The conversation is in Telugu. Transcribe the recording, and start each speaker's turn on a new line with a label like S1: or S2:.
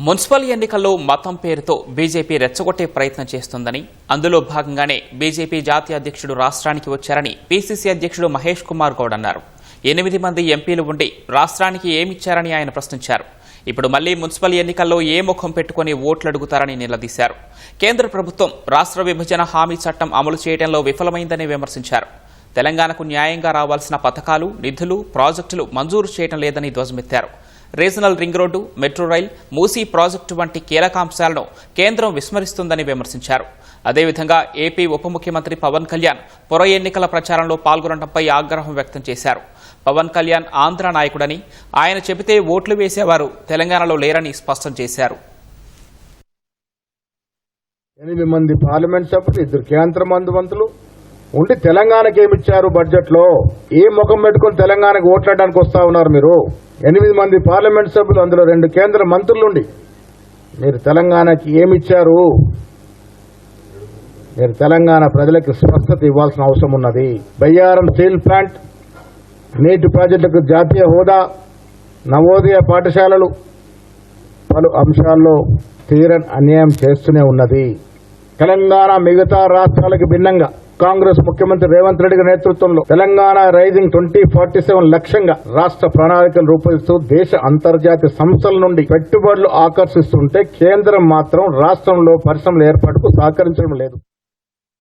S1: మున్సిపల్ ఎన్నికల్లో మతం పేరుతో బీజేపీ రెచ్చగొట్టే ప్రయత్నం చేస్తుందని అందులో భాగంగానే బీజేపీ జాతీయ అధ్యక్షుడు రాష్ట్రానికి వచ్చారని పీసీసీ అధ్యక్షుడు మహేష్ కుమార్ గౌడ్ అన్నారు. ఎనిమిది మంది ఎంపీలు ఉండి రాష్ట్రానికి ఏమిచ్చారని ఆయన ప్రశ్నించారు. ఇప్పుడు మళ్ళీ మున్సిపల్ ఎన్నికల్లో ఏ ముఖం పెట్టుకుని ఓట్లు అడుగుతారని నిలదీశారు. కేంద్ర ప్రభుత్వం రాష్ట్ర విభజన హామీ చట్టం అమలు చేయడంలో విఫలమైందని విమర్శించారు. తెలంగాణకు న్యాయంగా రావాల్సిన పథకాలు నిధులు ప్రాజెక్టులు మంజూరు చేయడం లేదని ధ్వజమెత్తారు. Regional ring road metro rail Musi project వంటి కీలకాంశాలను కేంద్రం విస్మరిస్తుందని విమర్శించారు. అదేవిధంగా ఏపీ ఉప ముఖ్యమంత్రి పవన్ కళ్యాణ్ పొర ఎన్నికల ప్రచారంలో పాల్గొనడంపై ఆగ్రహం వ్యక్తం చేశారు. పవన్ కళ్యాణ్ ఆంధ్ర నాయకుడని ఆయన చెబితే ఓట్లు వేసేవారు తెలంగాణలో లేరని స్పష్టం చేశారు.
S2: ఎనిమిది మంది పార్లమెంట్ సభ్యులు ఇద్దరు కేంద్ర మంత్రులు ఉండి తెలంగాణకి ఏమిచ్చారు బడ్జెట్లో ఏ ముఖం పెట్టుకుని తెలంగాణకు ఓట్లాడడానికి వస్తా ఉన్నారు మీరు? ఎనిమిది మంది పార్లమెంట్ సభ్యులు అందులో రెండు కేంద్ర మంత్రులుండి. మీరు తెలంగాణకి ఏమిచ్చారు? మీరు తెలంగాణ ప్రజలకు స్పష్టత ఇవ్వాల్సిన అవసరం ఉన్నది. బయ్యారం స్టీల్ ప్లాంట్ నీటి ప్రాజెక్టులకు జాతీయ హోదా నవోదయ పాఠశాలలు పలు అంశాల్లో తీరని అన్యాయం చేస్తూనే ఉన్నది. తెలంగాణ మిగతా రాష్ట్రాలకు భిన్నంగా కాంగ్రెస్ ముఖ్యమంత్రి రేవంత్ రెడ్డి గారి నేతృత్వంలో Telangana rising twenty forty seven లక్ష్యంగా రాష్ట్ర ప్రణాళికలు రూపొందిస్తూ దేశ అంతర్జాతీయ సంస్థల నుండి పెట్టుబడులు ఆకర్షిస్తుంటే కేంద్రం మాత్రం రాష్ట్రంలో పరిశ్రమల ఏర్పాటుకు సహకరించడం లేదు.